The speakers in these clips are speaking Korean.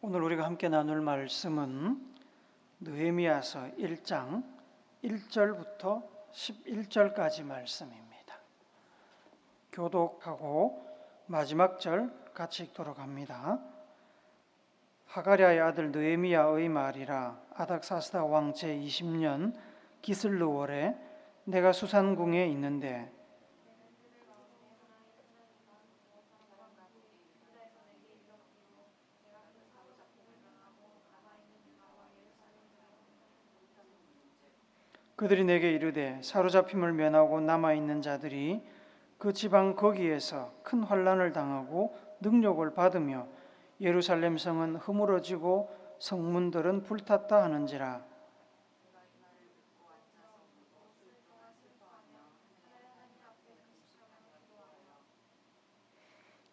오늘 우리가 함께 나눌 말씀은 느헤미야서 1장 1절부터 11절까지 말씀입니다. 교독하고 마지막 절 같이 읽도록 합니다. 하가랴의 아들 느헤미야의 말이라 아닥사스다 왕 제20년 기슬르월에 내가 수산궁에 있는데 그들이 내게 이르되 사로잡힘을 면하고 남아 있는 자들이 그 지방 거기에서 큰 환란을 당하고 능력을 받으며 예루살렘 성은 허물어지고 성문들은 불탔다 하는지라.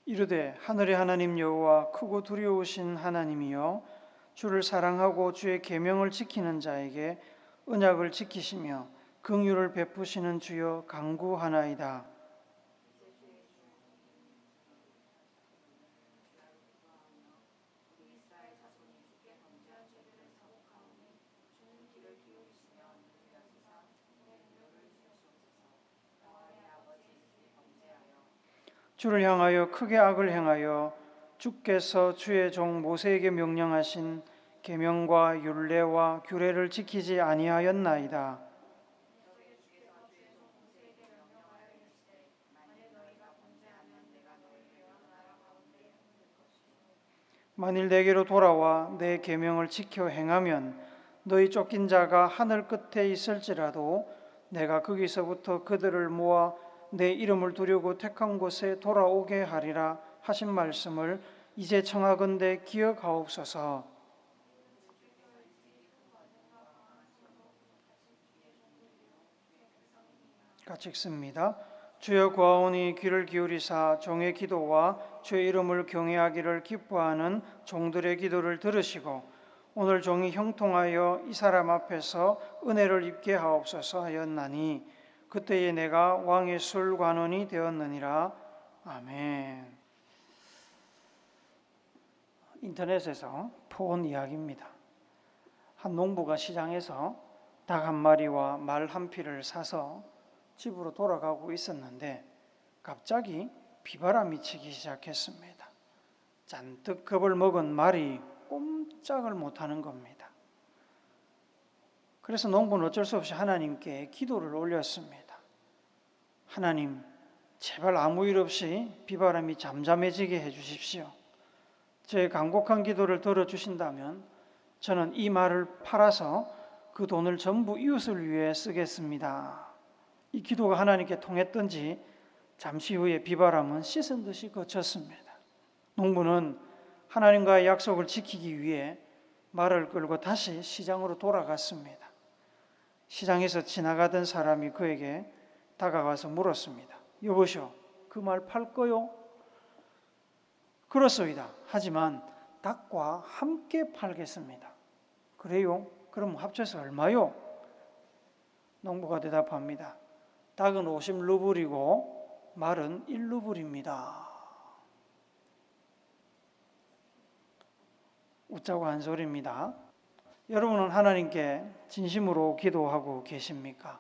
이르되 하늘의 하나님 여호와 크고 두려우신 하나님이여 주를 사랑하고 주의 계명을 지키는 자에게 언약을 지키시며 긍휼을 베푸시는 주여 강구하나이다. 주를 향하여 크게 악을 행하여 주께서 주의 종 모세에게 명령하신 계명과 율례와 규례를 지키지 아니하였나이다. 만일 내게로 돌아와 내 계명을 지켜 행하면 너희 쫓긴 자가 하늘 끝에 있을지라도 내가 거기서부터 그들을 모아 내 이름을 두려고 택한 곳에 돌아오게 하리라 하신 말씀을 이제 청하건대 기억하옵소서. 같이 읽습니다. 주여 구하오니 귀를 기울이사 종의 기도와 주의 이름을 경외하기를 기뻐하는 종들의 기도를 들으시고 오늘 종이 형통하여 이 사람 앞에서 은혜를 입게 하옵소서 하였나니 그때에 내가 왕의 술 관원이 되었느니라 아멘. 인터넷에서 본 이야기입니다. 한 농부가 시장에서 닭 한 마리와 말 한 피를 사서 집으로 돌아가고 있었는데 갑자기 비바람이 치기 시작했습니다. 잔뜩 겁을 먹은 말이 꼼짝을 못하는 겁니다. 그래서 농부는 어쩔 수 없이 하나님께 기도를 올렸습니다. 하나님, 제발 아무 일 없이 비바람이 잠잠해지게 해주십시오. 제 간곡한 기도를 들어주신다면 저는 이 말을 팔아서 그 돈을 전부 이웃을 위해 쓰겠습니다. 이 기도가 하나님께 통했던지 잠시 후에 비바람은 씻은 듯이 거쳤습니다. 농부는 하나님과의 약속을 지키기 위해 말을 끌고 다시 시장으로 돌아갔습니다. 시장에서 지나가던 사람이 그에게 다가가서 물었습니다. 여보시오, 그 말 팔 거요? 그렇소이다. 하지만 닭과 함께 팔겠습니다. 그래요? 그럼 합쳐서 얼마요? 농부가 대답합니다. 닭은 50루블이고 말은 1루블입니다. 웃자고 한 소리입니다. 여러분은 하나님께 진심으로 기도하고 계십니까?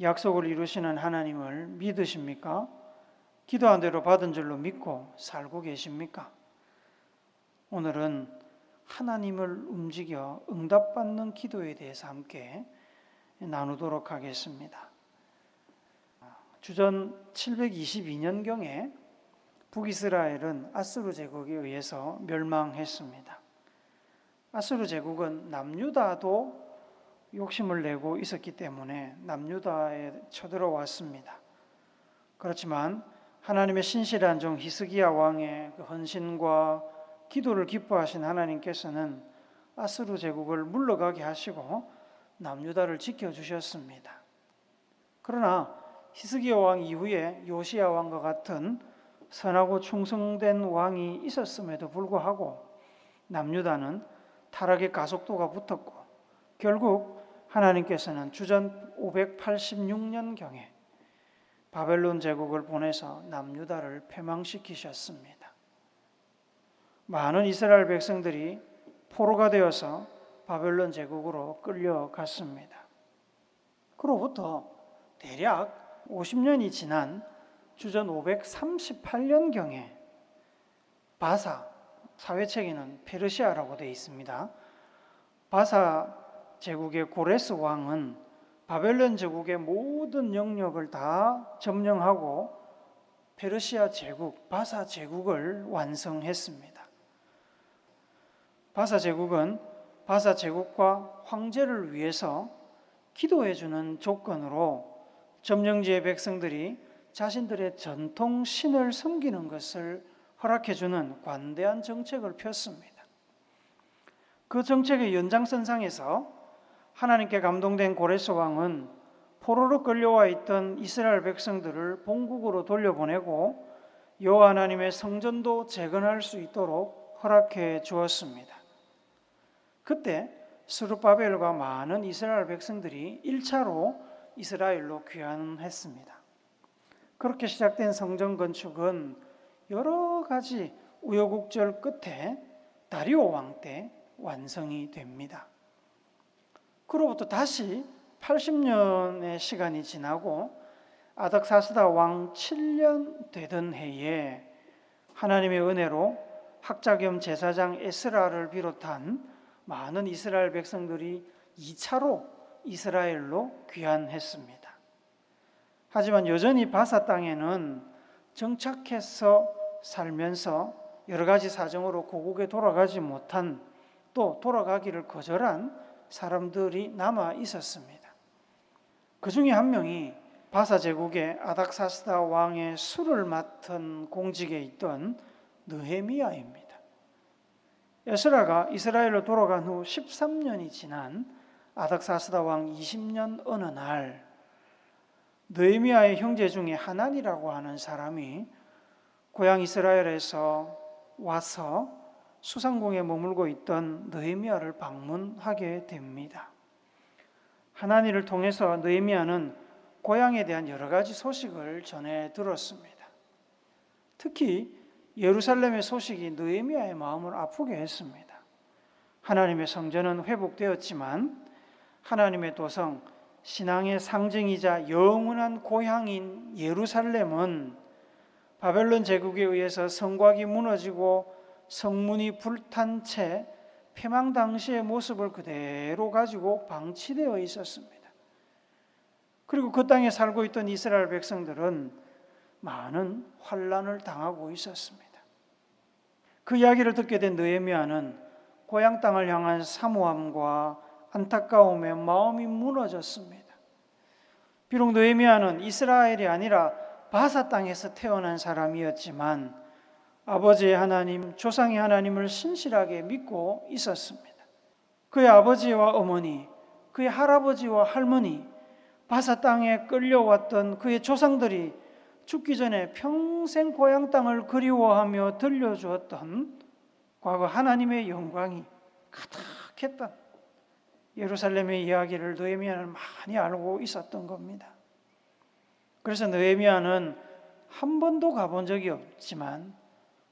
약속을 이루시는 하나님을 믿으십니까? 기도한 대로 받은 줄로 믿고 살고 계십니까? 오늘은 하나님을 움직여 응답받는 기도에 대해서 함께 나누도록 하겠습니다. 주전 722년경에 북이스라엘은 아스루 제국에 의해서 멸망했습니다. 아스루 제국은 남유다도 욕심을 내고 있었기 때문에 남유다에 쳐들어왔습니다. 그렇지만 하나님의 신실한 종 히스기야 왕의 그 헌신과 기도를 기뻐하신 하나님께서는 아스루 제국을 물러가게 하시고 남유다를 지켜 주셨습니다. 그러나 히스기야 왕 이후에 요시야 왕과 같은 선하고 충성된 왕이 있었음에도 불구하고 남유다는 타락의 가속도가 붙었고 결국 하나님께서는 주전 586년 경에 바벨론 제국을 보내서 남유다를 패망시키셨습니다. 많은 이스라엘 백성들이 포로가 되어서 바벨론 제국으로 끌려갔습니다. 그로부터 대략 50년이 지난 주전 538년경에 바사 사회체계는 페르시아라고 되어 있습니다. 바사 제국의 고레스 왕은 바벨론 제국의 모든 영역을 다 점령하고 페르시아 제국, 바사 제국을 완성했습니다. 바사 제국은 바사 제국과 황제를 위해서 기도해 주는 조건으로 점령지의 백성들이 자신들의 전통 신을 섬기는 것을 허락해 주는 관대한 정책을 폈습니다. 그 정책의 연장선상에서 하나님께 감동된 고레스 왕은 포로로 끌려와 있던 이스라엘 백성들을 본국으로 돌려보내고 여호와 하나님의 성전도 재건할 수 있도록 허락해 주었습니다. 그때 스룹바벨과 많은 이스라엘 백성들이 1차로 이스라엘로 귀환했습니다. 그렇게 시작된 성전 건축은 여러 가지 우여곡절 끝에 다리오 왕 때 완성이 됩니다. 그로부터 다시 80년의 시간이 지나고 아닥사스다 왕 7년 되던 해에 하나님의 은혜로 학자 겸 제사장 에스라를 비롯한 많은 이스라엘 백성들이 2차로 이스라엘로 귀환했습니다. 하지만 여전히 바사 땅에는 정착해서 살면서 여러 가지 사정으로 고국에 돌아가지 못한 또 돌아가기를 거절한 사람들이 남아 있었습니다. 그 중에 한 명이 바사 제국의 아닥사스다 왕의 수를 맡은 공직에 있던 느헤미야입니다. 에스라가 이스라엘로 돌아간 후 13년이 지난 아닥사스다 왕 20년 어느 날 느헤미야의 형제 중에 하난이라고 하는 사람이 고향 이스라엘에서 와서 수상궁에 머물고 있던 느헤미야를 방문하게 됩니다. 하나니를 통해서 느헤미야는 고향에 대한 여러 가지 소식을 전해 들었습니다. 특히 예루살렘의 소식이 느헤미야의 마음을 아프게 했습니다. 하나님의 성전은 회복되었지만 하나님의 도성 신앙의 상징이자 영원한 고향인 예루살렘은 바벨론 제국에 의해서 성곽이 무너지고 성문이 불탄 채 폐망 당시의 모습을 그대로 가지고 방치되어 있었습니다. 그리고 그 땅에 살고 있던 이스라엘 백성들은 많은 환란을 당하고 있었습니다. 그 이야기를 듣게 된 느헤미야는 고향 땅을 향한 사모함과 안타까움에 마음이 무너졌습니다. 비록 느헤미야는 이스라엘이 아니라 바사 땅에서 태어난 사람이었지만 아버지의 하나님, 조상의 하나님을 신실하게 믿고 있었습니다. 그의 아버지와 어머니, 그의 할아버지와 할머니, 바사 땅에 끌려왔던 그의 조상들이 죽기 전에 평생 고향 땅을 그리워하며 들려주었던 과거 하나님의 영광이 가득했던 예루살렘의 이야기를 느헤미야는 많이 알고 있었던 겁니다. 그래서 느헤미야는 한 번도 가본 적이 없지만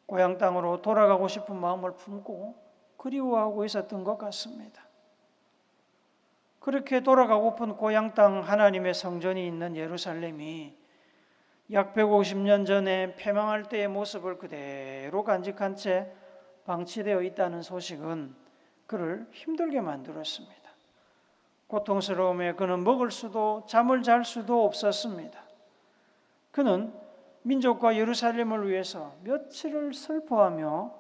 고향 땅으로 돌아가고 싶은 마음을 품고 그리워하고 있었던 것 같습니다. 그렇게 돌아가고픈 고향 땅 하나님의 성전이 있는 예루살렘이 약 150년 전에 패망할 때의 모습을 그대로 간직한 채 방치되어 있다는 소식은 그를 힘들게 만들었습니다. 고통스러움에 그는 먹을 수도 잠을 잘 수도 없었습니다. 그는 민족과 예루살렘을 위해서 며칠을 슬퍼하며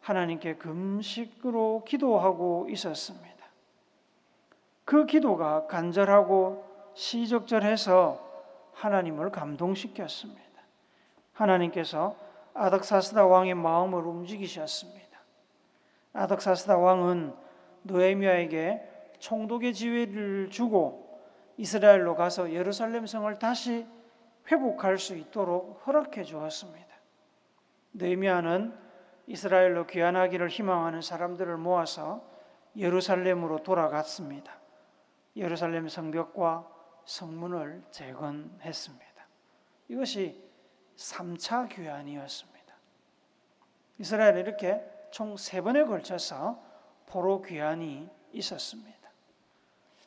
하나님께 금식으로 기도하고 있었습니다. 그 기도가 간절하고 시적절해서 하나님을 감동시켰습니다. 하나님께서 아닥사스다 왕의 마음을 움직이셨습니다. 아닥사스다 왕은 노에미아에게 총독의 지위를 주고 이스라엘로 가서 예루살렘 성을 다시 회복할 수 있도록 허락해 주었습니다. 느헤미야는 이스라엘로 귀환하기를 희망하는 사람들을 모아서 예루살렘으로 돌아갔습니다. 예루살렘 성벽과 성문을 재건했습니다. 이것이 3차 귀환이었습니다. 이스라엘은 이렇게 총 세 번에 걸쳐서 포로 귀환이 있었습니다.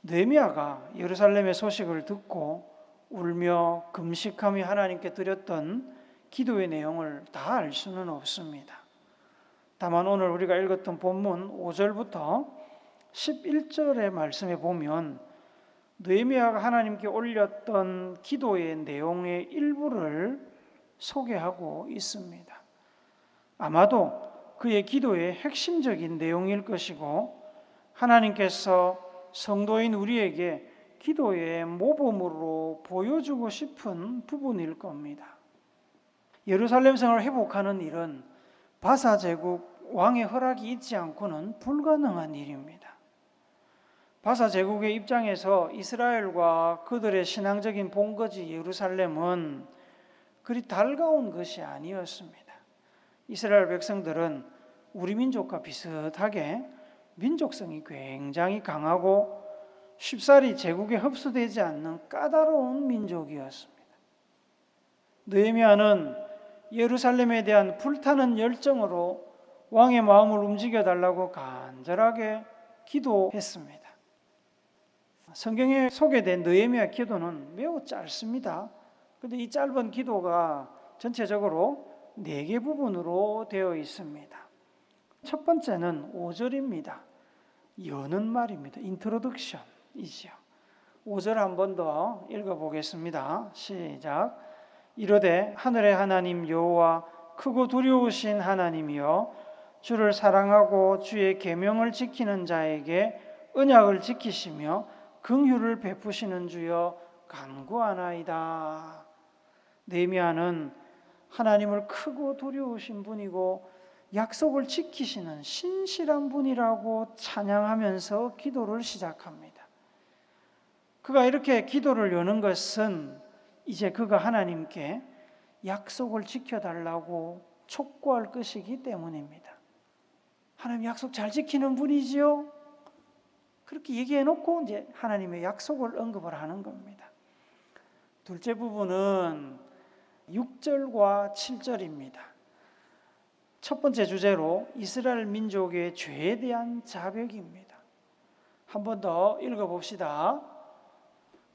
느헤미야가 예루살렘의 소식을 듣고 울며 금식하며 하나님께 드렸던 기도의 내용을 다 알 수는 없습니다. 다만 오늘 우리가 읽었던 본문 5절부터 11절의 말씀에 보면 느헤미야가 하나님께 올렸던 기도의 내용의 일부를 소개하고 있습니다. 아마도 그의 기도의 핵심적인 내용일 것이고 하나님께서 성도인 우리에게 기도의 모범으로 보여주고 싶은 부분일 겁니다. 예루살렘 성을 회복하는 일은 바사 제국 왕의 허락이 있지 않고는 불가능한 일입니다. 바사 제국의 입장에서 이스라엘과 그들의 신앙적인 본거지 예루살렘은 그리 달가운 것이 아니었습니다. 이스라엘 백성들은 우리 민족과 비슷하게 민족성이 굉장히 강하고 쉽사리 제국에 흡수되지 않는 까다로운 민족이었습니다. 느헤미야는 예루살렘에 대한 불타는 열정으로 왕의 마음을 움직여 달라고 간절하게 기도했습니다. 성경에 소개된 느헤미야 기도는 매우 짧습니다. 근데 이 짧은 기도가 전체적으로 네 개 부분으로 되어 있습니다. 첫 번째는 5절입니다. 여는 말입니다. 인트로덕션이지요. 5절 한 번 더 읽어 보겠습니다. 시작. 이르되 하늘의 하나님 여호와 크고 두려우신 하나님이여 주를 사랑하고 주의 계명을 지키는 자에게 언약을 지키시며 긍휼을 베푸시는 주여 간구하나이다. 네미아는 하나님을 크고 두려우신 분이고 약속을 지키시는 신실한 분이라고 찬양하면서 기도를 시작합니다. 그가 이렇게 기도를 여는 것은 이제 그가 하나님께 약속을 지켜달라고 촉구할 것이기 때문입니다. 하나님 약속 잘 지키는 분이지요? 그렇게 얘기해 놓고 이제 하나님의 약속을 언급을 하는 겁니다. 둘째 부분은 6절과 7절입니다. 첫 번째 주제로 이스라엘 민족의 죄에 대한 자백입니다. 한 번 더 읽어 봅시다.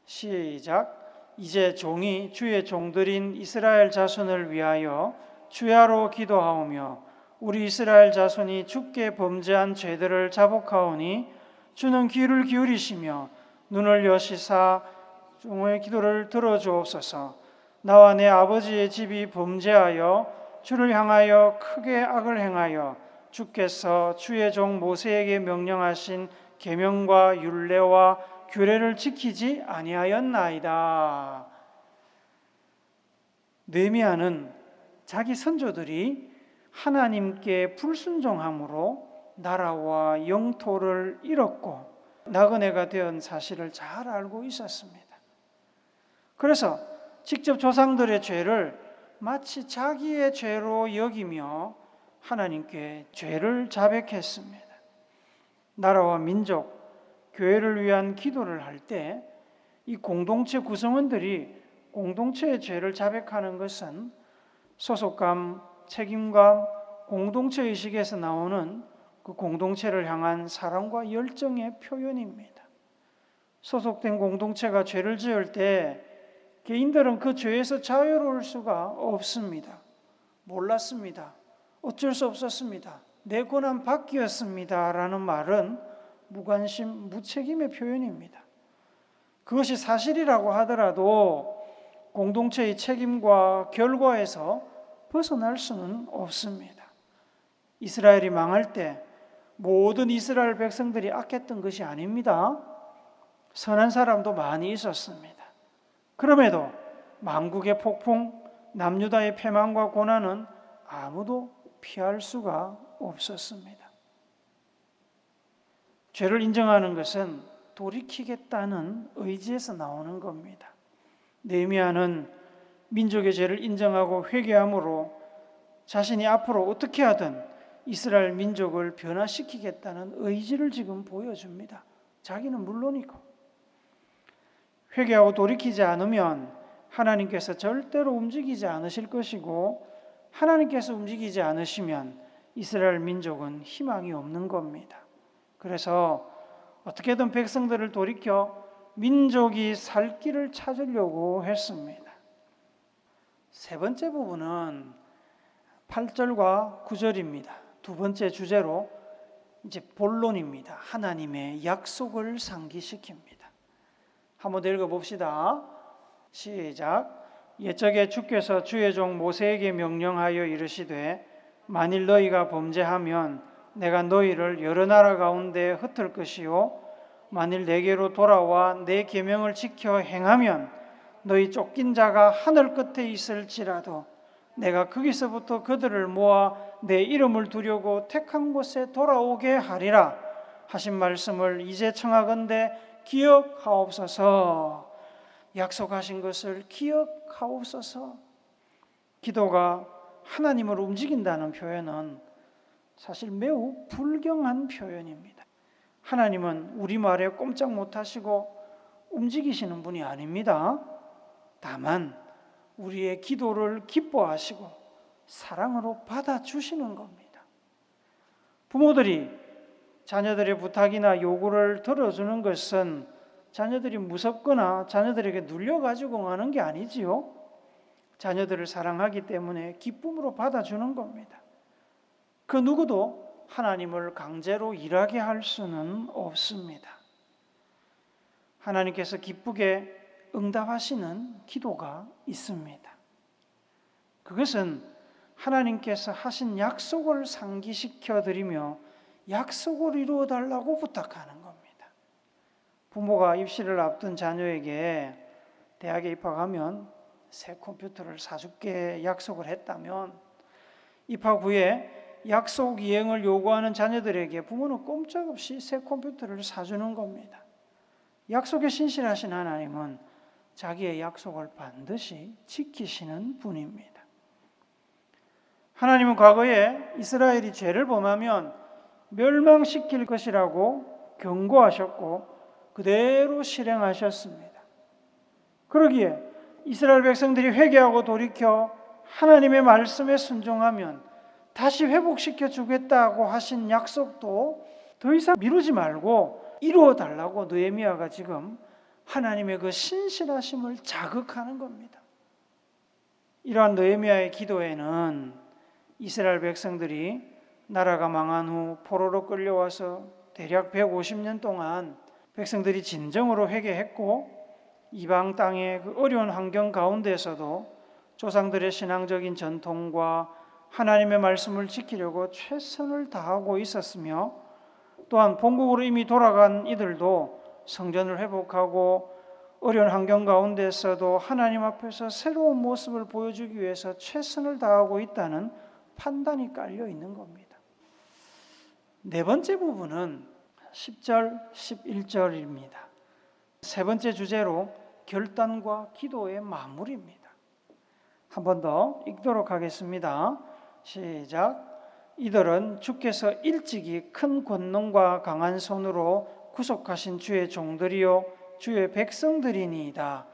시작. 이제 종이 주의 종들인 이스라엘 자손을 위하여 주야로 기도하오며 우리 이스라엘 자손이 주께 범죄한 죄들을 자복하오니 주는 귀를 기울이시며 눈을 여시사 종의 기도를 들어주옵소서. 나와 내 아버지의 집이 범죄하여 주를 향하여 크게 악을 행하여 주께서 주의 종 모세에게 명령하신 계명과 율례와 규례를 지키지 아니하였나이다. 느헤미야는 자기 선조들이 하나님께 불순종함으로 나라와 영토를 잃었고 나그네가 된 사실을 잘 알고 있었습니다. 그래서 직접 조상들의 죄를 마치 자기의 죄로 여기며 하나님께 죄를 자백했습니다. 나라와 민족, 교회를 위한 기도를 할 때 이 공동체 구성원들이 공동체의 죄를 자백하는 것은 소속감, 책임감, 공동체 의식에서 나오는 그 공동체를 향한 사랑과 열정의 표현입니다. 소속된 공동체가 죄를 지을 때 개인들은 그 죄에서 자유로울 수가 없습니다. 몰랐습니다. 어쩔 수 없었습니다. 내 권한 바뀌었습니다. 라는 말은 무관심, 무책임의 표현입니다. 그것이 사실이라고 하더라도 공동체의 책임과 결과에서 벗어날 수는 없습니다. 이스라엘이 망할 때 모든 이스라엘 백성들이 악했던 것이 아닙니다. 선한 사람도 많이 있었습니다. 그럼에도 망국의 폭풍, 남유다의 패망과 고난은 아무도 피할 수가 없었습니다. 죄를 인정하는 것은 돌이키겠다는 의지에서 나오는 겁니다. 네미아는 민족의 죄를 인정하고 회개함으로 자신이 앞으로 어떻게 하든 이스라엘 민족을 변화시키겠다는 의지를 지금 보여줍니다. 자기는 물론이고 회개하고 돌이키지 않으면 하나님께서 절대로 움직이지 않으실 것이고 하나님께서 움직이지 않으시면 이스라엘 민족은 희망이 없는 겁니다. 그래서 어떻게든 백성들을 돌이켜 민족이 살 길을 찾으려고 했습니다. 세 번째 부분은 8절과 9절입니다. 두 번째 주제로 이제 본론입니다. 하나님의 약속을 상기시킵니다. 한번 읽어 봅시다. 시작. 옛적에 주께서 주의 종 모세에게 명령하여 이르시되 만일 너희가 범죄하면 내가 너희를 여러 나라 가운데 흩을 것이요 만일 내게로 돌아와 내 계명을 지켜 행하면 너희 쫓긴 자가 하늘 끝에 있을지라도 내가 거기서부터 그들을 모아 내 이름을 두려고 택한 곳에 돌아오게 하리라 하신 말씀을 이제 청하건대 기억하옵소서 약속하신 것을 기억하옵소서 기도가 하나님을 움직인다는 표현은 사실 매우 불경한 표현입니다. 하나님은 우리 말에 꼼짝 못하시고 움직이시는 분이 아닙니다. 다만 우리의 기도를 기뻐하시고 사랑으로 받아주시는 겁니다. 부모들이 자녀들의 부탁이나 요구를 들어주는 것은 자녀들이 무섭거나 자녀들에게 눌려가지고 하는 게 아니지요. 자녀들을 사랑하기 때문에 기쁨으로 받아주는 겁니다. 그 누구도 하나님을 강제로 일하게 할 수는 없습니다. 하나님께서 기쁘게 응답하시는 기도가 있습니다. 그것은 하나님께서 하신 약속을 상기시켜 드리며 약속을 이루어 달라고 부탁하는 겁니다. 부모가 입시를 앞둔 자녀에게 대학에 입학하면 새 컴퓨터를 사줄게 약속을 했다면 입학 후에 약속 이행을 요구하는 자녀들에게 부모는 꼼짝없이 새 컴퓨터를 사주는 겁니다. 약속에 신실하신 하나님은 자기의 약속을 반드시 지키시는 분입니다. 하나님은 과거에 이스라엘이 죄를 범하면 멸망시킬 것이라고 경고하셨고 그대로 실행하셨습니다. 그러기에 이스라엘 백성들이 회개하고 돌이켜 하나님의 말씀에 순종하면 다시 회복시켜 주겠다고 하신 약속도 더 이상 미루지 말고 이루어 달라고 느헤미야가 지금 하나님의 그 신실하심을 자극하는 겁니다. 이러한 느헤미야의 기도에는 이스라엘 백성들이 나라가 망한 후 포로로 끌려와서 대략 150년 동안 백성들이 진정으로 회개했고 이방 땅의 그 어려운 환경 가운데서도 조상들의 신앙적인 전통과 하나님의 말씀을 지키려고 최선을 다하고 있었으며 또한 본국으로 이미 돌아간 이들도 성전을 회복하고 어려운 환경 가운데서도 하나님 앞에서 새로운 모습을 보여주기 위해서 최선을 다하고 있다는 판단이 깔려 있는 겁니다. 네 번째 부분은 10절, 11절입니다. 세 번째 주제로 결단과 기도의 마무리입니다. 한 번 더 읽도록 하겠습니다. 시작. 이들은 주께서 일찍이 큰 권능과 강한 손으로 구속하신 주의 종들이요 주의 백성들이니이다.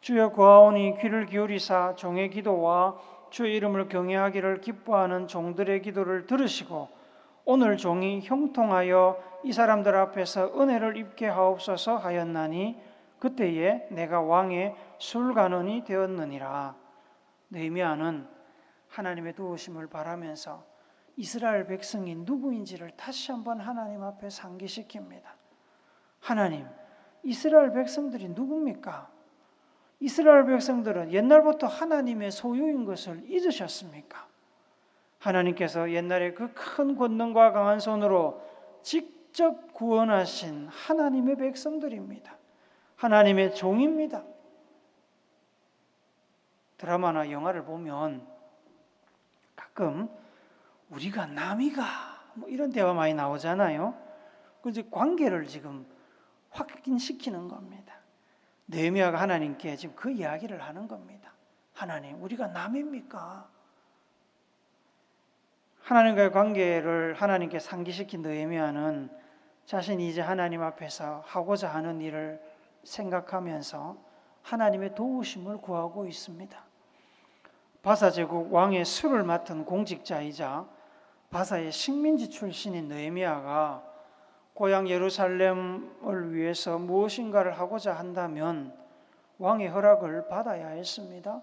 주여 구하오니 귀를 기울이사 종의 기도와 주의 이름을 경외하기를 기뻐하는 종들의 기도를 들으시고 오늘 종이 형통하여 이 사람들 앞에서 은혜를 입게 하옵소서 하였나니 그때에 내가 왕의 술관원이 되었느니라. 느헤미야는 하나님의 도우심을 바라면서 이스라엘 백성이 누구인지를 다시 한번 하나님 앞에 상기시킵니다. 하나님, 이스라엘 백성들이 누굽니까? 이스라엘 백성들은 옛날부터 하나님의 소유인 것을 잊으셨습니까? 하나님께서 옛날에 그 큰 권능과 강한 손으로 직접 구원하신 하나님의 백성들입니다. 하나님의 종입니다. 드라마나 영화를 보면 가끔 우리가 남이가 뭐 이런 대화 많이 나오잖아요. 그 이제 관계를 지금 확인시키는 겁니다. 느헤미야가 하나님께 지금 그 이야기를 하는 겁니다. 하나님, 우리가 남입니까? 하나님과의 관계를 하나님께 상기시킨 느헤미야는 자신이 이제 하나님 앞에서 하고자 하는 일을 생각하면서 하나님의 도우심을 구하고 있습니다. 바사 제국 왕의 수를 맡은 공직자이자 바사의 식민지 출신인 느헤미야가 고향 예루살렘을 위해서 무엇인가를 하고자 한다면 왕의 허락을 받아야 했습니다.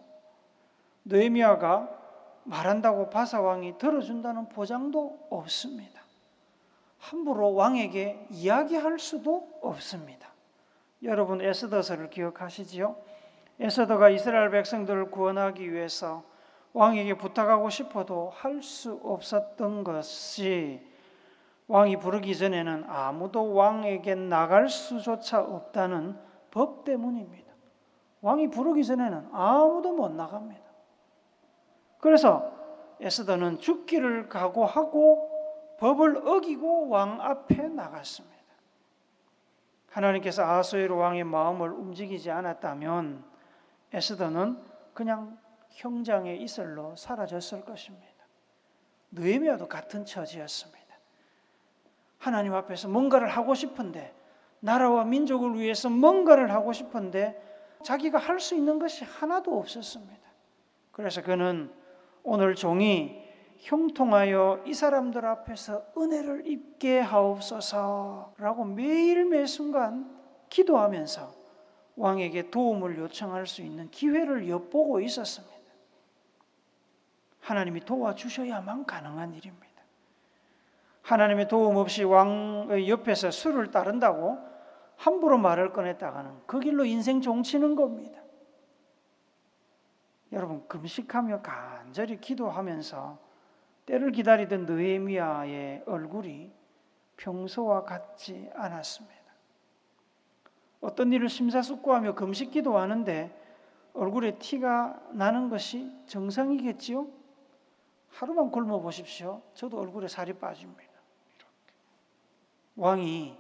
느헤미야가 말한다고 바사 왕이 들어준다는 보장도 없습니다. 함부로 왕에게 이야기할 수도 없습니다. 여러분 에스더서를 기억하시지요? 에스더가 이스라엘 백성들을 구원하기 위해서 왕에게 부탁하고 싶어도 할 수 없었던 것이 왕이 부르기 전에는 아무도 왕에게 나갈 수조차 없다는 법 때문입니다. 왕이 부르기 전에는 아무도 못 나갑니다. 그래서 에스더는 죽기를 각오하고 법을 어기고 왕 앞에 나갔습니다. 하나님께서 아하수에로 왕의 마음을 움직이지 않았다면 에스더는 그냥 형장의 이슬로 사라졌을 것입니다. 느헤미야도 같은 처지였습니다. 하나님 앞에서 뭔가를 하고 싶은데 나라와 민족을 위해서 뭔가를 하고 싶은데 자기가 할 수 있는 것이 하나도 없었습니다. 그래서 그는 오늘 종이 형통하여 이 사람들 앞에서 은혜를 입게 하옵소서라고 매일 매 순간 기도하면서 왕에게 도움을 요청할 수 있는 기회를 엿보고 있었습니다. 하나님이 도와주셔야만 가능한 일입니다. 하나님의 도움 없이 왕의 옆에서 술을 따른다고 함부로 말을 꺼냈다가는 그 길로 인생 종치는 겁니다. 여러분 금식하며 간절히 기도하면서 때를 기다리던 느헤미야의 얼굴이 평소와 같지 않았습니다. 어떤 일을 심사숙고하며 금식 기도하는데 얼굴에 티가 나는 것이 정상이겠지요? 하루만 굶어 보십시오. 저도 얼굴에 살이 빠집니다. 이렇게. 왕이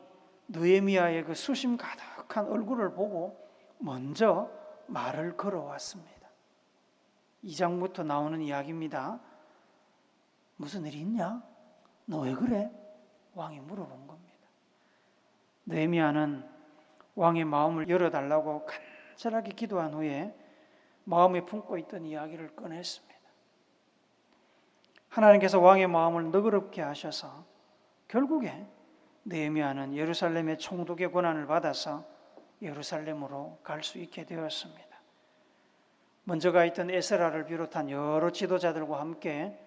느헤미야의 그 수심 가득한 얼굴을 보고 먼저 말을 걸어왔습니다. 2장부터 나오는 이야기입니다. 무슨 일이 있냐? 너 왜 그래? 왕이 물어본 겁니다. 느헤미야는 왕의 마음을 열어달라고 간절하게 기도한 후에 마음에 품고 있던 이야기를 꺼냈습니다. 하나님께서 왕의 마음을 너그럽게 하셔서 결국에 느헤미야는 예루살렘의 총독의 권한을 받아서 예루살렘으로 갈 수 있게 되었습니다. 먼저 가 있던 에스라를 비롯한 여러 지도자들과 함께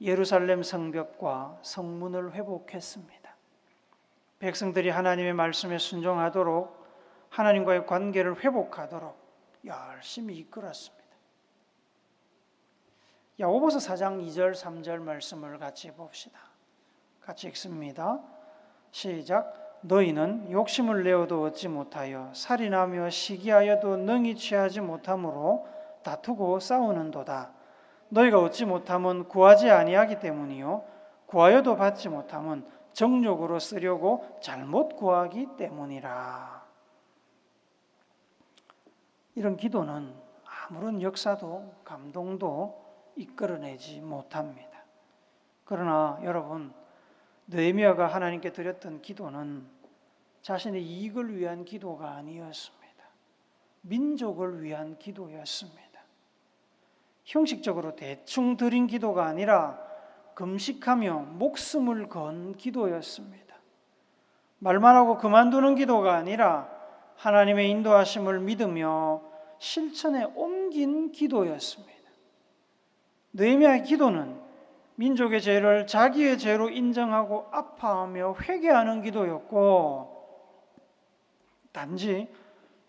예루살렘 성벽과 성문을 회복했습니다. 백성들이 하나님의 말씀에 순종하도록 하나님과의 관계를 회복하도록 열심히 이끌었습니다. 야고보서 4장 2절 3절 말씀을 같이 봅시다. 같이 읽습니다. 시작. 너희는 욕심을 내어도 얻지 못하여 살인하며 시기하여도 능히 취하지 못함으로 다투고 싸우는도다. 너희가 얻지 못함은 구하지 아니하기 때문이요 구하여도 받지 못함은 정욕으로 쓰려고 잘못 구하기 때문이라. 이런 기도는 아무런 역사도 감동도 이끌어내지 못합니다. 그러나 여러분 느헤미야가 하나님께 드렸던 기도는 자신의 이익을 위한 기도가 아니었습니다. 민족을 위한 기도였습니다. 형식적으로 대충 드린 기도가 아니라 금식하며 목숨을 건 기도였습니다. 말만 하고 그만두는 기도가 아니라 하나님의 인도하심을 믿으며 실천에 옮긴 기도였습니다. 느헤미야의 기도는 민족의 죄를 자기의 죄로 인정하고 아파하며 회개하는 기도였고 단지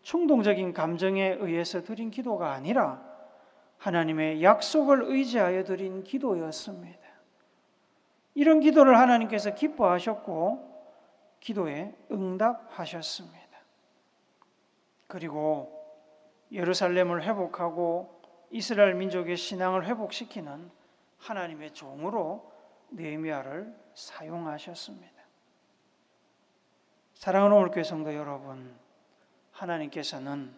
충동적인 감정에 의해서 드린 기도가 아니라 하나님의 약속을 의지하여 드린 기도였습니다. 이런 기도를 하나님께서 기뻐하셨고 기도에 응답하셨습니다. 그리고 예루살렘을 회복하고 이스라엘 민족의 신앙을 회복시키는 하나님의 종으로 느헤미야를 사용하셨습니다. 사랑하는 올교회 성도 여러분, 하나님께서는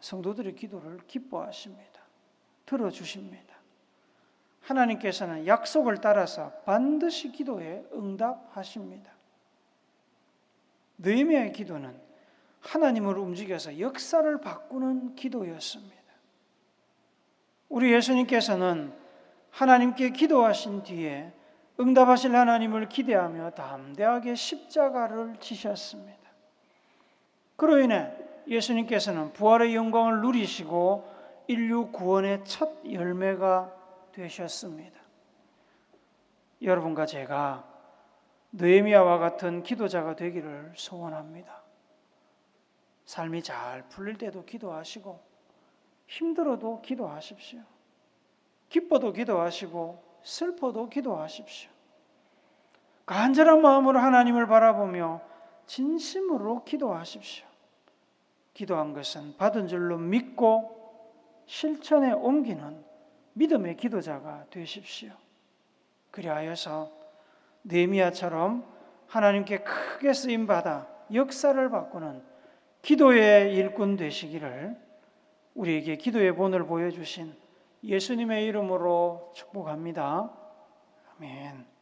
성도들의 기도를 기뻐하십니다. 들어주십니다. 하나님께서는 약속을 따라서 반드시 기도에 응답하십니다. 느헤미야의 기도는 하나님을 움직여서 역사를 바꾸는 기도였습니다. 우리 예수님께서는 하나님께 기도하신 뒤에 응답하실 하나님을 기대하며 담대하게 십자가를 지셨습니다. 그로 인해 예수님께서는 부활의 영광을 누리시고 인류 구원의 첫 열매가 되셨습니다. 여러분과 제가 느헤미야와 같은 기도자가 되기를 소원합니다. 삶이 잘 풀릴 때도 기도하시고 힘들어도 기도하십시오. 기뻐도 기도하시고 슬퍼도 기도하십시오. 간절한 마음으로 하나님을 바라보며 진심으로 기도하십시오. 기도한 것은 받은 줄로 믿고 실천에 옮기는 믿음의 기도자가 되십시오. 그리하여서 느헤미야처럼 하나님께 크게 쓰임 받아 역사를 바꾸는 기도의 일꾼 되시기를 우리에게 기도의 본을 보여주신 예수님의 이름으로 축복합니다. 아멘.